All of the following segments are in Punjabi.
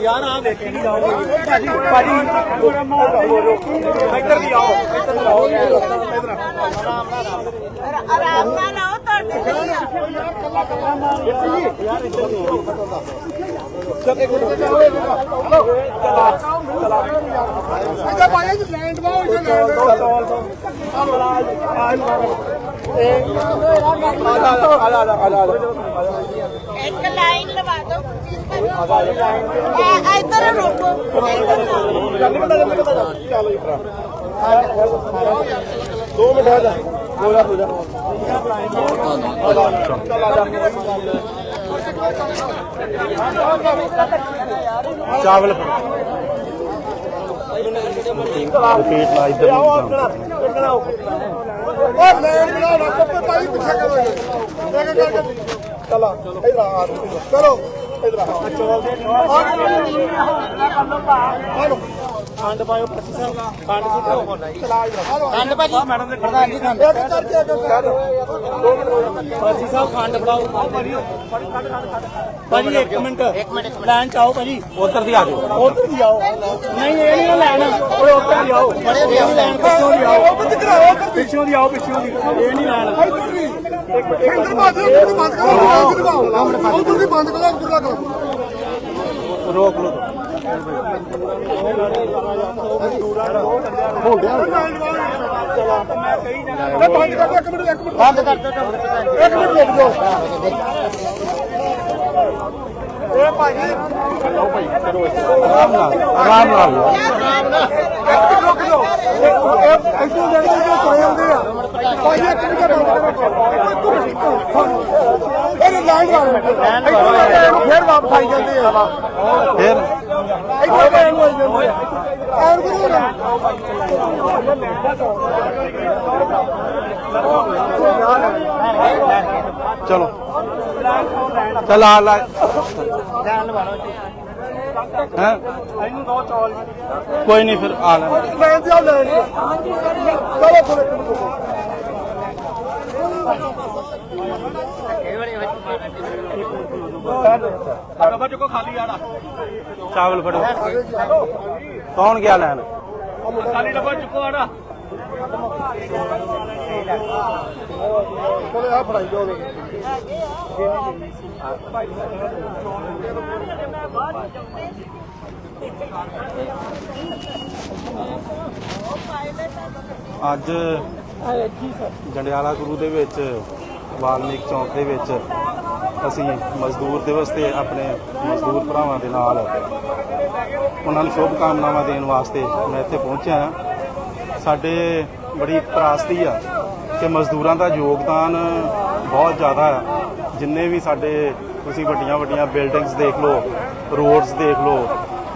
ਯਾਰ ਆ ਦੇਖ ਕੇ ਜਾਓ ਭਾਜੀ ਭਾਜੀ। ਇੱਧਰ ਦੀ ਆਓ ਇੱਧਰ ਦੀ ਆਓ। ਇੱਧਰ ਆਰਾਮ ਨਾਲ ਆਓ ਤੁਹਾਡੇ ਲਈ ਆ ਇਹਦਾ ਪਾਇਆ ਜੀ ਲੈਂਡ ਬਾਉ ਇਹ ਲੈਂਡ ਇੱਕ ਲਾਈਨ ਲਵਾ ਦਿਓ ਇਹ ਇੱਧਰ ਰੁਕੋ ਦੋ ਮਿੰਟ, ਆ ਜਾ ਹੋ ਜਾ ਹੋ ਜਾ। ਚਾਵਲ। ਰਿਪੀਟ ਲਾ ਇੱਧਰ ਉਹ ਲੈਂਡ ਬਣਾ ਨਾ ਕੱਪੇ ਪਾਈ ਪਿੱਛੇ ਕਰੋ ਇਹ ਇੱਕ ਕਰਕੇ ਚਲਾ ਇਧਰ ਆ ਕਰੋ ਇਧਰ ਆ। ਆਲੋ ਖੰਡ ਪਾਇਓ ਪੱਚੀ ਸਾਹਿਬ ਖੰਡ ਸੁੱਟੋ ਇਧਰ ਖੰਡ ਭਾਜੀ। ਮੈਡਮ ਦੇ ਜੀ ਖੰਡ ਇੱਕ ਕਰਕੇ ਇੱਕ ਕਰਕੇ ਪੱਚੀ ਸਾਹਿਬ ਖੰਡ ਫੜਾਓ ਭਾਜੀ। ਭਾਜੀ ਇੱਕ ਮਿੰਟ। ਇੱਕ ਮਿੰਟ ਲਾਈਨ ਚ ਆਓ ਭਾਜੀ। ਉਧਰ ਦੀ ਆ ਜਾਓ। ਉਧਰ ਦੀ ਆਓ। ਨਹੀਂ ਇਹ ਨਹੀਂ ਲੈਣ। ਓਏ ਉੱਧਰ ਦੀ ਆਓ। ਬੜੇ ਦੀ ਲੈਣ ਪਿੱਛੋਂ ਦੀ ਆਓ। ਪਿੱਛੋਂ ਦੀ ਆਓ ਪਿੱਛੋਂ ਦੀ। ਇਹ ਨਹੀਂ ਲੈਣ। ਇੰਦਰ ਬਾਦ ਨੂੰ ਬੰਦ ਕਰੋ ਉਧਰ ਦੀ ਬੰਦ ਕਰੋ ਉਧਰ ਦਾ ਕਰੋ ਰੋਕ ਲਓ। ਬੰਦ ਕਰ ਇੱਕ ਮਿੰਟ ਇੱਕ ਮਿੰਟ ਬੰਦ ਕਰ ਇੱਕ ਮਿੰਟ ਰੁਕ ਜਾਓ ਇਹ ਭਾਜੀ ਆਰਾਮ ਨਾਲ ਆਰਾਮ ਨਾਲ ਇੱਕ ਮਿੰਟ ਰੁਕ ਜਾਓ ਇਹ ਇਹ ਇੱਥੋਂ ਜੋ ਕੋਏ ਆਉਂਦੇ ਆ ਭਾਈ ਇੱਕ ਮਿੰਟ ਰੁਕ ਇਹ ਲਾਈਨ ਵਾਲਾ ਫੇਰ ਵਾਪਸ ਆਈ ਜਾਂਦੇ ਆ। ਫਿਰ ਇੱਥੇ ਚਲੋ। ਚਲ ਆ ਲੈ। ਹੈ? ਇਹਨੂੰ ਦੋ ਚੌਲ ਕੋਈ ਨਹੀਂ ਫਿਰ ਆ ਲੈ। ਚਲੋ ਡੱਬਾ ਚੁੱਕੋ ਖਾਲੀ ਆੜਾ ਚਾਵਲ ਫੜੋ। ਕੌਣ ਗਿਆ ਲੈਣ? ਖਾਲੀ ਡੱਬਾ ਚੁੱਕੋ ਆੜਾ। ਆ ਫੜਾਈ ਅੱਜ ਜੰਡਿਆਲਾ ਗੁਰੂ ਦੇ ਵਿੱਚ ਵਾਲਮੀਕ ਚੌਂਕ ਦੇ ਵਿੱਚ ਅਸੀਂ ਮਜ਼ਦੂਰ ਦਿਵਸ ਤੇ ਆਪਣੇ ਮਜ਼ਦੂਰ ਭਰਾਵਾਂ ਦੇ ਨਾਲ ਉਹਨਾਂ ਨੂੰ ਸ਼ੁਭ ਕਾਮਨਾਵਾਂ ਦੇਣ ਵਾਸਤੇ ਮੈਂ ਇੱਥੇ ਪਹੁੰਚਿਆ ਹਾਂ ਸਾਡੇ ਬੜੀ ਤਰਾਸਦੀ ਆ ਕਿ ਮਜ਼ਦੂਰਾਂ ਦਾ ਯੋਗਦਾਨ ਬਹੁਤ ਜ਼ਿਆਦਾ ਹੈ ਜਿੰਨੇ ਵੀ ਸਾਡੇ ਤੁਸੀਂ ਵੱਡੀਆਂ ਵੱਡੀਆਂ ਬਿਲਡਿੰਗਸ ਦੇਖ ਲਓ, ਰੋਡਸ ਦੇਖ ਲਓ,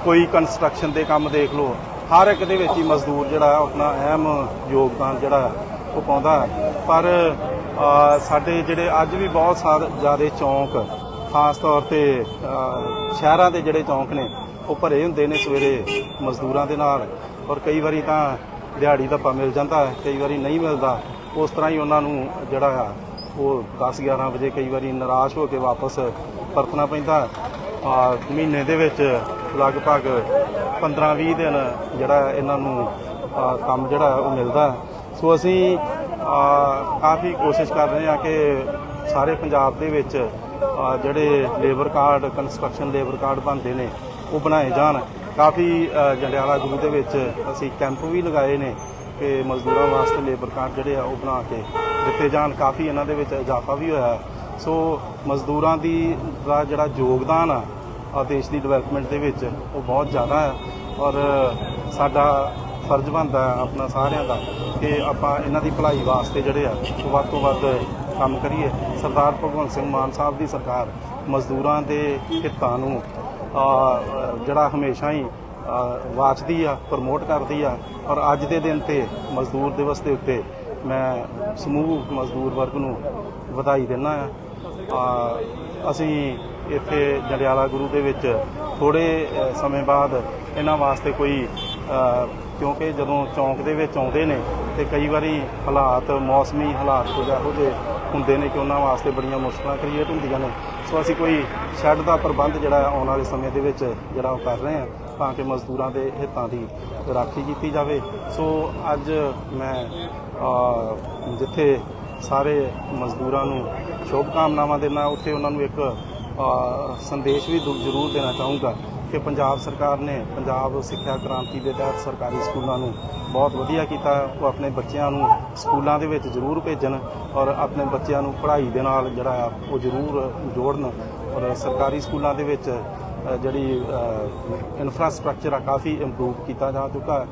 ਕੋਈ ਕੰਸਟਰਕਸ਼ਨ ਦੇ ਕੰਮ ਦੇਖ ਲਓ, ਹਰ ਇੱਕ ਦੇ ਵਿੱਚ ਹੀ ਮਜ਼ਦੂਰ ਜਿਹੜਾ ਆਪਣਾ ਅਹਿਮ ਯੋਗਦਾਨ ਜਿਹੜਾ ਉਹ ਪਾਉਂਦਾ ਹੈ। ਪਰ ਸਾਡੇ ਜਿਹੜੇ ਅੱਜ ਵੀ ਬਹੁਤ ਸਾਰੇ, ਜ਼ਿਆਦਾ ਚੌਂਕ, ਖਾਸ ਤੌਰ ਤੇ ਸ਼ਹਿਰਾਂ ਦੇ ਜਿਹੜੇ ਚੌਂਕ ਨੇ, ਉਹ ਭਰੇ ਹੁੰਦੇ ਨੇ ਸਵੇਰੇ ਮਜ਼ਦੂਰਾਂ ਦੇ ਨਾਲ। ਔਰ ਕਈ ਵਾਰੀ ਤਾਂ ਦਿਹਾੜੀ ਧੱਪਾ ਮਿਲ ਜਾਂਦਾ, ਕਈ ਵਾਰੀ ਨਹੀਂ ਮਿਲਦਾ। ਉਸ ਤਰ੍ਹਾਂ ਹੀ ਉਹਨਾਂ ਨੂੰ ਜਿਹੜਾ ਆ, ਉਹ 10 11 ਵਜੇ ਕਈ ਵਾਰੀ ਨਿਰਾਸ਼ ਹੋ ਕੇ ਵਾਪਸ ਪਰਤਣਾ ਪੈਂਦਾ। ਮਹੀਨੇ ਦੇ ਵਿੱਚ ਲਗਭਗ 15-20 ਦਿਨ ਜਿਹੜਾ ਇਹਨਾਂ ਨੂੰ ਕੰਮ ਜਿਹੜਾ ਉਹ ਮਿਲਦਾ। ਸੋ ਅਸੀਂ ਕਾਫੀ ਕੋਸ਼ਿਸ਼ ਕਰ ਰਹੇ ਹਾਂ ਕਿ ਸਾਰੇ ਪੰਜਾਬ ਦੇ ਵਿੱਚ ਜਿਹੜੇ labour card construction labour card ਬਣਦੇ ਨੇ, ਉਹ ਬਣਾਏ ਜਾਣ। ਕਾਫੀ ਜੰਡਿਆਲਾ ਜ਼ੂ ਦੇ ਵਿੱਚ ਅਸੀਂ ਕੈਂਪ ਵੀ ਲਗਾਏ ਨੇ ਕਿ ਮਜ਼ਦੂਰਾਂ ਵਾਸਤੇ ਲੇਬਰ ਕਾਰਡ ਜਿਹੜੇ ਆ ਉਹ ਬਣਾ ਕੇ ਦਿੱਤੇ ਜਾਣ। ਕਾਫੀ ਇਹਨਾਂ ਦੇ ਵਿੱਚ ਇਜ਼ਾਫਾ ਵੀ ਹੋਇਆ। ਸੋ ਮਜ਼ਦੂਰਾਂ ਦੀ ਦਾ ਜਿਹੜਾ ਯੋਗਦਾਨ ਆ ਦੇਸ਼ ਦੀ ਡਿਵੈਲਪਮੈਂਟ ਦੇ ਵਿੱਚ, ਉਹ ਬਹੁਤ ਜ਼ਿਆਦਾ ਹੈ। ਔਰ ਸਾਡਾ ਫਰਜ਼ ਬਣਦਾ ਆਪਣਾ ਸਾਰਿਆਂ ਦਾ ਕਿ ਆਪਾਂ ਇਹਨਾਂ ਦੀ ਭਲਾਈ ਵਾਸਤੇ ਜਿਹੜੇ ਆ ਵੱਧ ਤੋਂ ਵੱਧ ਕੰਮ ਕਰੀਏ। ਸਰਦਾਰ ਭਗਵੰਤ ਸਿੰਘ ਮਾਨ ਸਾਹਿਬ ਦੀ ਸਰਕਾਰ ਮਜ਼ਦੂਰਾਂ ਦੇ ਹਿੱਤਾਂ ਨੂੰ ਜਿਹੜਾ ਹਮੇਸ਼ਾ ਹੀ ਵਾਚਦੀ ਆ, ਪ੍ਰਮੋਟ ਕਰਦੀ ਆ ਔਰ ਅੱਜ ਦੇ ਦਿਨ ਤੇ ਮਜ਼ਦੂਰ ਦਿਵਸ ਦੇ ਉੱਤੇ ਮੈਂ ਸਮੂਹ ਮਜ਼ਦੂਰ ਵਰਗ ਨੂੰ ਵਧਾਈ ਦਿੰਦਾ ਆ ਅਸੀਂ ਇੱਥੇ ਜੰਡਿਆਲਾ ਗੁਰੂ ਦੇ ਵਿੱਚ ਥੋੜੇ ਸਮੇਂ ਬਾਅਦ ਇਹਨਾਂ ਵਾਸਤੇ ਕੋਈ ਕਿਉਂਕਿ ਜਦੋਂ ਚੌਂਕ ਦੇ ਵਿੱਚ ਆਉਂਦੇ ਨੇ ਤੇ ਕਈ ਵਾਰੀ ਹਾਲਾਤ, ਮੌਸਮੀ ਹਾਲਾਤ ਕੁਝ ਇਹੋ ਜਿਹੇ ਹੁੰਦੇ ਨੇ ਕਿ ਉਹਨਾਂ ਵਾਸਤੇ ਬੜੀਆਂ ਮੁਸ਼ਕਲਾਂ ਕ੍ਰੀਏਟ ਹੁੰਦੀਆਂ ਨੇ। ਸੋ ਅਸੀਂ ਕੋਈ ਸ਼ੈੱਡ ਦਾ ਪ੍ਰਬੰਧ ਜਿਹੜਾ ਆਉਣ ਵਾਲੇ ਸਮੇਂ ਦੇ ਵਿੱਚ ਜਿਹੜਾ ਉਹ ਕਰ ਰਹੇ ਹਾਂ, ਤਾਂ ਕਿ ਮਜ਼ਦੂਰਾਂ ਦੇ ਹਿੱਤਾਂ ਦੀ ਰਾਖੀ ਕੀਤੀ ਜਾਵੇ। ਸੋ ਅੱਜ ਮੈਂ ਜਿੱਥੇ ਸਾਰੇ ਮਜ਼ਦੂਰਾਂ ਨੂੰ ਸ਼ੁਭ ਕਾਮਨਾਵਾਂ ਦੇਣਾ ਉੱਥੇ ਉਹਨਾਂ ਨੂੰ ਇੱਕ ਸੰਦੇਸ਼ ਵੀ ਦੁ- ਜ਼ਰੂਰ ਦੇਣਾ ਚਾਹੂੰਗਾ ਕਿ ਪੰਜਾਬ ਸਰਕਾਰ ਨੇ ਪੰਜਾਬ ਸਿੱਖਿਆ ਕ੍ਰਾਂਤੀ ਦੇ ਤਹਿਤ ਸਰਕਾਰੀ ਸਕੂਲਾਂ ਨੂੰ ਬਹੁਤ ਵਧੀਆ ਕੀਤਾ। ਉਹ ਆਪਣੇ ਬੱਚਿਆਂ ਨੂੰ ਸਕੂਲਾਂ ਦੇ ਵਿੱਚ ਜ਼ਰੂਰ ਭੇਜਣ ਔਰ ਆਪਣੇ ਬੱਚਿਆਂ ਨੂੰ ਪੜ੍ਹਾਈ ਦੇ ਨਾਲ ਜਿਹੜਾ ਆ, ਉਹ ਜ਼ਰੂਰ ਜੋੜਨ ਔਰ ਸਰਕਾਰੀ ਸਕੂਲਾਂ ਦੇ ਵਿੱਚ ਜਿਹੜੀ ਇਨਫਰਾਸਟ੍ਰਕਚਰ ਆ, ਕਾਫੀ ਇੰਪਰੂਵ ਕੀਤਾ ਜਾ ਚੁੱਕਾ ਹੈ।